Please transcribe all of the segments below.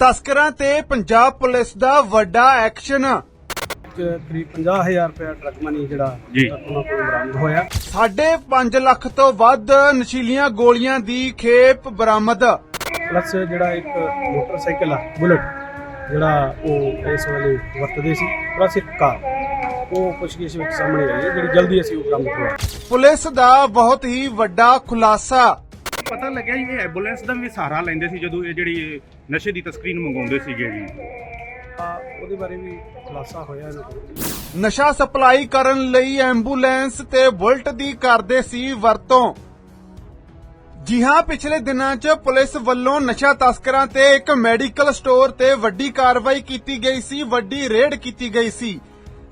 ਤਸਕਰਾਂ ਤੇ ਪੰਜਾਬ ਪੁਲਿਸ ਦਾ ਵੱਡਾ ਐਕਸ਼ਨ। ਕਰੀਬ 50000 ਰੁਪਏ ਡਰਗ ਮਨੀ ਜਿਹੜਾ ਜੀ। ਉਹਨਾਂ ਕੋਲ ਬਰਾਮਦ ਹੋਇਆ। 5.5 ਲੱਖ ਤੋਂ ਵੱਧ ਨਸ਼ੀਲੀਆਂ ਗੋਲੀਆਂ ਦੀ ਖੇਪ ਬਰਾਮਦ। ਪਲੱਸ ਜਿਹੜਾ ਇੱਕ ਮੋਟਰਸਾਈਕਲ ਆ ਬੁਲਟ ਜਿਹੜਾ ਉਹ ਇਸ ਵੇਲੇ ਵਰਤਦੇ ਸੀ ਪਲੱਸ ਇੱਕ ਕਾਰ। ਉਹ ਪੁੱਛਗਿੱਛ ਵਿੱਚ ਸਾਹਮਣੇ ਆਈ ਹੈ ਜਿਹੜੀ ਜਲਦੀ ਅਸੀਂ ਉਹ ਬਰਾਮਦ ਕਰਵਾ ਪੁਲਿਸ ਦਾ ਬਹੁਤ ਹੀ ਵੱਡਾ ਖੁਲਾਸਾ। ਪਤਾ ਲੱਗਿਆ ਜੀ ਇਹ ਐਂਬੂਲੈਂਸ ਦਾ ਵੀ ਸਹਾਰਾ ਲੈਂਦੇ ਸੀ ਜਦੋਂ ਇਹ ਜਿਹੜੀ ਨਸ਼ੇ ਦੀ ਤਸਕਰੀ ਨੂੰ ਮੰਗਾਉਂਦੇ ਸੀਗੇ ਜੀ। ਆ ਉਹਦੇ ਬਾਰੇ ਵੀ ਖੁਲਾਸਾ ਹੋਇਆ ਇਹਨਾਂ ਕੋਲ। ਨਸ਼ਾ ਸਪਲਾਈ ਕਰਨ ਲਈ ਐਂਬੂਲੈਂਸ ਤੇ ਬੁਲਟ ਦੀ ਕਰਦੇ ਸੀ ਵਰਤੋਂ। ਜੀ ਹਾਂ ਪਿਛਲੇ ਦਿਨਾਂ 'ਚ ਪੁਲਿਸ ਵੱਲੋਂ ਨਸ਼ਾ ਤਸਕਰਾਂ ਤੇ ਇੱਕ ਮੈਡੀਕਲ ਸਟੋਰ ਤੇ ਵੱਡੀ ਕਾਰਵਾਈ ਕੀਤੀ ਗਈ ਸੀ ਵੱਡੀ ਰੇਡ ਕੀਤੀ ਗਈ ਸੀ।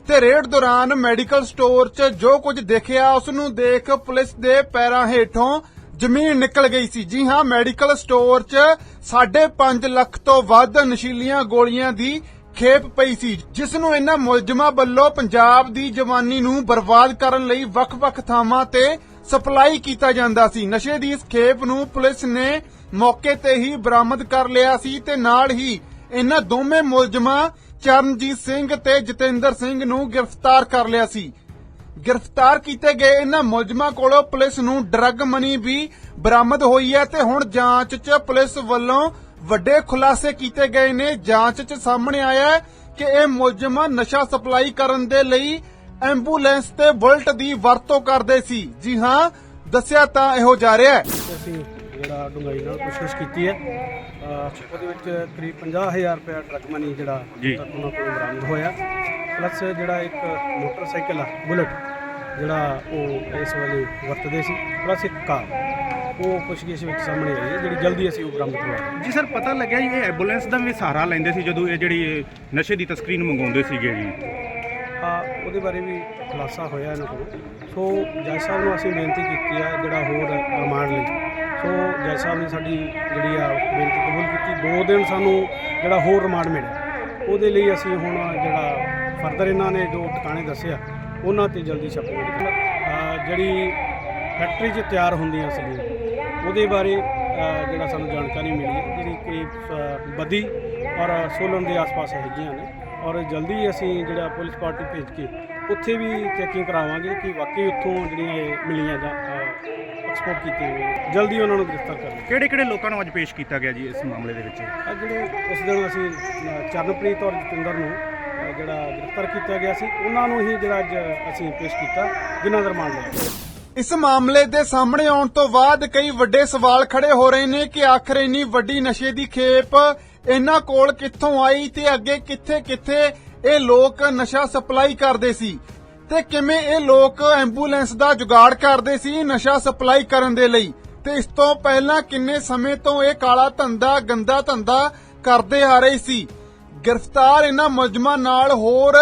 ਤੇ ਰੇਡ ਦੌਰਾਨ ਮੈਡੀਕਲ ਸਟੋਰ 'ਚ ਜੋ ਕੁਝ ਦੇਖਿਆ ਉਸ ਨੂੰ ਦੇਖ ਪੁਲਿਸ ਦੇ ਪੈਰਾਂ ਹੇਠੋਂ ਜ਼ਮੀਨ ਨਿਕਲ ਗਈ ਸੀ। ਜੀ ਹਾਂ, ਮੈਡੀਕਲ ਸਟੋਰ 'ਚ 5.5 ਲੱਖ ਤੋਂ ਵੱਧ ਨਸ਼ੀਲੀਆਂ ਗੋਲੀਆਂ ਦੀ ਖੇਪ ਪਈ ਸੀ, ਜਿਸ ਨੂੰ ਇਹਨਾਂ ਮੁਲਜ਼ਮਾਂ ਵੱਲੋਂ ਪੰਜਾਬ ਦੀ ਜਵਾਨੀ ਨੂੰ ਬਰਬਾਦ ਕਰਨ ਲਈ ਵੱਖ-ਵੱਖ ਥਾਵਾਂ ਤੇ ਸਪਲਾਈ ਕੀਤਾ ਜਾਂਦਾ ਸੀ। ਨਸ਼ੇ ਦੀ ਇਸ ਖੇਪ ਨੂੰ ਪੁਲਿਸ ਨੇ ਮੌਕੇ ਤੇ ਹੀ ਬਰਾਮਦ ਕਰ ਲਿਆ ਸੀ ਤੇ ਨਾਲ ਹੀ ਇਹਨਾਂ ਦੋਵੇਂ ਮੁਲਜ਼ਮਾਂ ਚਰਨਜੀਤ ਸਿੰਘ ਤੇ ਜਤਿੰਦਰ ਸਿੰਘ ਨੂੰ ਗ੍ਰਿਫਤਾਰ ਕਰ ਲਿਆ ਸੀ। ਗ੍ਰਿਫਤਾਰ ਕੀਤੇ ਗਏ ਇਹਨਾਂ ਮੁਲਜ਼ਮਾਂ ਕੋਲੋਂ ਪੁਲਿਸ ਨੂੰ ਡਰੱਗ ਮਨੀ ਵੀ ਬਰਾਮਦ ਹੋਈ ਹੈ ਤੇ ਹੁਣ ਜਾਂਚ 'ਚ ਪੁਲਿਸ ਵੱਲੋਂ ਵੱਡੇ ਖੁਲਾਸੇ ਕੀਤੇ ਗਏ ਨੇ। ਜਾਂਚ 'ਚ ਸਾਹਮਣੇ ਆਇਆ ਹੈ ਕਿ ਇਹ ਮੁਲਜ਼ਮ ਨਸ਼ਾ ਸਪਲਾਈ ਕਰਨ ਦੇ ਲਈ ਐਂਬੂਲੈਂਸ ਤੇ ਬੁਲਟ ਦੀ ਵਰਤੋਂ ਕਰਦੇ ਸੀ। ਜੀ ਹਾਂ ਦੱਸਿਆ ਤਾਂ ਇਹੋ ਜਾ ਰਿਹਾ ਹੈ। ਅਸੀਂ ਜਿਹੜਾ ਡੂੰਘਾਈ ਨਾਲ ਕੋਸ਼ਿਸ਼ ਕੀਤੀ ਹੈ। ਅਹ ਉਹਦੇ ਵਿੱਚ ਕਰੀਬ 50000 ਰੁਪਏ ਡਰਗ ਮਨੀ ਜਿਹੜਾ ਉਹਨਾਂ ਕੋਲ ਬਰਾਮਦ ਹੋਇਆ। ਪਲੱਸ ਜਿਹੜਾ ਇੱਕ ਮੋਟਰਸਾਈਕਲ ਆ ਬੁਲਟ ਜਿਹੜਾ ਉਹ ਇਸ ਵੇਲੇ ਵਰਤਦੇ ਸੀ ਪਲੱਸ ਇੱਕ ਕਾਰ। ਉਹ ਪੁੱਛਗਿੱਛ ਵਿੱਚ ਸਾਹਮਣੇ ਆਈ ਹੈ ਜਿਹੜੀ ਜਲਦੀ ਅਸੀਂ ਉਹ ਬਰਾਮਦ ਕਰਵਾ ਜੀ ਸਰ ਪਤਾ ਲੱਗਿਆ ਜੀ ਇਹ ਐਂਬੂਲੈਂਸ ਦਾ ਵੀ ਸਹਾਰਾ ਲੈਂਦੇ ਸੀ ਜਦੋਂ ਇਹ ਜਿਹੜੀ ਨਸ਼ੇ ਦੀ ਤਸਕਰੀ ਨੂੰ ਮੰਗਾਉਂਦੇ ਸੀਗੇ ਜੀ। ਆ ਉਹਦੇ ਬਾਰੇ ਵੀ ਖੁਲਾਸਾ ਹੋਇਆ ਇਹਨਾਂ ਕੋਲ। ਸੋ ਜੱਜ ਸਾਹਿਬ ਨੂੰ ਅਸੀਂ ਬੇਨਤੀ ਕੀਤੀ ਹੈ ਜਿਹੜਾ ਹੋਰ ਰਿਮਾਂਡ ਲਈ। ਸੋ ਜੱਜ ਸਾਹਿਬ ਨੇ ਸਾਡੀ ਜਿਹੜੀ ਆ ਬੇਨਤੀ ਕਬੂਲ ਕੀਤੀ। ਦੋ ਦਿਨ ਸਾਨੂੰ ਜਿਹੜਾ ਹੋਰ ਰਿਮਾਂਡ ਮਿਲਿਆ। ਉਹਦੇ ਲਈ ਅਸੀਂ ਹੁਣ ਜਿਹੜਾ ਫਰਦਰ ਇਹਨਾਂ ਨੇ ਜੋ ਟਿਕਾਣੇ ਦੱਸਿਆ ਉਹਨਾਂ ਤੇ ਜਲਦੀ ਛਾਪੇਮਾਰੀ ਜਿਹੜੀ ਫੈਕਟਰੀ 'ਚ ਤਿਆਰ ਹੁੰਦੀਆਂ ਸੀਗੀਆਂ ਉਹਦੇ ਬਾਰੇ ਜਿਹੜਾ ਸਾਨੂੰ ਜਾਣਕਾਰੀ ਮਿਲੀ ਹੈ ਜਿਹੜੀ ਕਰੀਬ ਬੱਦੀ ਔਰ ਸੋਲਨ ਦੇ ਆਸ-ਪਾਸ ਹੈਗੀਆਂ ਨੇ। ਔਰ ਜਲਦੀ ਅਸੀਂ ਜਿਹੜਾ ਪੁਲਿਸ ਪਾਰਟੀ ਭੇਜ ਕੇ ਉੱਥੇ ਵੀ ਚੈਕਿੰਗ ਕਰਾਵਾਂਗੇ ਕਿ ਵਾਕਈ ਉੱਥੋਂ ਜਿਹੜੀਆਂ ਇਹ ਮਿਲੀਆਂ ਜਾਂ ਐਕਸਪੋਰਟ ਕੀਤੀਆਂ ਹੋਈਆਂ ਜਲਦੀ ਉਹਨਾਂ ਨੂੰ ਗ੍ਰਿਫਤਾਰ ਕਰਾਂਗੇ ਕਿਹੜੇ ਕਿਹੜੇ ਲੋਕਾਂ ਨੂੰ ਅੱਜ ਪੇਸ਼ ਕੀਤਾ ਗਿਆ ਜੀ ਇਸ ਮਾਮਲੇ ਦੇ ਵਿੱਚ? ਆ ਜਿਹੜੇ ਉਸ ਦਿਨ ਅਸੀਂ ਚਰਨਪ੍ਰੀਤ ਔਰ ਜਤਿੰਦਰ ਨੂੰ ਜਿਹੜਾ ਗ੍ਰਿਫਤਾਰ ਕੀਤਾ ਗਿਆ ਸੀ, ਉਹਨਾਂ ਨੂੰ ਹੀ ਜਿਹੜਾ ਅੱਜ ਅਸੀਂ ਪੇਸ਼ ਕੀਤਾ ਜਿਨ੍ਹਾਂ ਦਾ ਰਿਮਾਂਡ ਲਿਆ ਇਸ ਮਾਮਲੇ ਦੇ ਸਾਹਮਣੇ ਆਉਣ ਤੋਂ ਬਾਅਦ ਕਈ ਵੱਡੇ ਸਵਾਲ ਖੜੇ ਹੋ ਰਹੇ ਨੇ ਕਿ ਆਖਰ ਇੰਨੀ ਵੱਡੀ ਨਸ਼ੇ ਦੀ ਖੇਪ ਇਹਨਾਂ ਕੋਲ ਕਿੱਥੋਂ ਆਈ ਤੇ ਅੱਗੇ ਕਿੱਥੇ-ਕਿੱਥੇ ਇਹ ਲੋਕ ਨਸ਼ਾ ਸਪਲਾਈ ਕਰਦੇ ਸੀ ਤੇ ਕਿਵੇਂ ਇਹ ਲੋਕ ਐਂਬੂਲੈਂਸ ਦਾ ਜੁਗਾੜ ਕਰਦੇ ਸੀ ਨਸ਼ਾ ਸਪਲਾਈ ਕਰਨ ਦੇ ਲਈ ਤੇ ਇਸ ਤੋਂ ਪਹਿਲਾਂ ਕਿੰਨੇ ਸਮੇਂ ਤੋਂ ਇਹ ਕਾਲਾ ਧੰਦਾ, ਗੰਦਾ ਧੰਦਾ ਕਰਦੇ ਆ ਰਹੇ ਸੀ। ਗ੍ਰਿਫਤਾਰ ਇਹਨਾਂ ਮੁਲਜ਼ਮਾਂ ਨਾਲ ਹੋਰ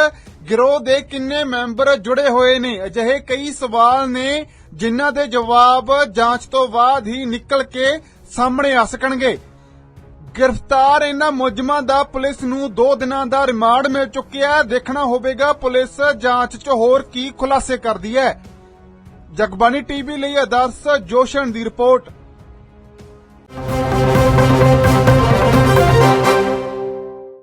ਗਿਰੋਹ ਦੇ ਕਿੰਨੇ ਮੈਂਬਰ ਜੁੜੇ ਹੋਏ ਨੇ? ਅਜਿਹੇ ਕਈ ਸਵਾਲ ਨੇ ਜਿਨ੍ਹਾਂ ਦੇ ਜਵਾਬ ਜਾਂਚ ਤੋਂ ਬਾਅਦ ਹੀ ਨਿਕਲ ਕੇ ਸਾਹਮਣੇ ਆ ਸਕਣਗੇ। ਗ੍ਰਿਫਤਾਰ ਇਹਨਾਂ ਮੁਲਜ਼ਮਾਂ ਦਾ ਪੁਲਿਸ ਨੂੰ 2 ਦਿਨਾਂ ਦਾ ਰਿਮਾਂਡ ਮਿਲ ਚੁੱਕਿਆ ਹੈ। ਦੇਖਣਾ ਹੋਵੇਗਾ ਪੁਲਿਸ ਜਾਂਚ 'ਚ ਹੋਰ ਕੀ ਖੁਲਾਸੇ ਕਰਦੀ ਹੈ। ਜਗਬਾਨੀ ਟੀਵੀ ਲਈ ਆਦਰਸ਼ ਜੋਸ਼ਨ ਦੀ ਰਿਪੋਰਟ।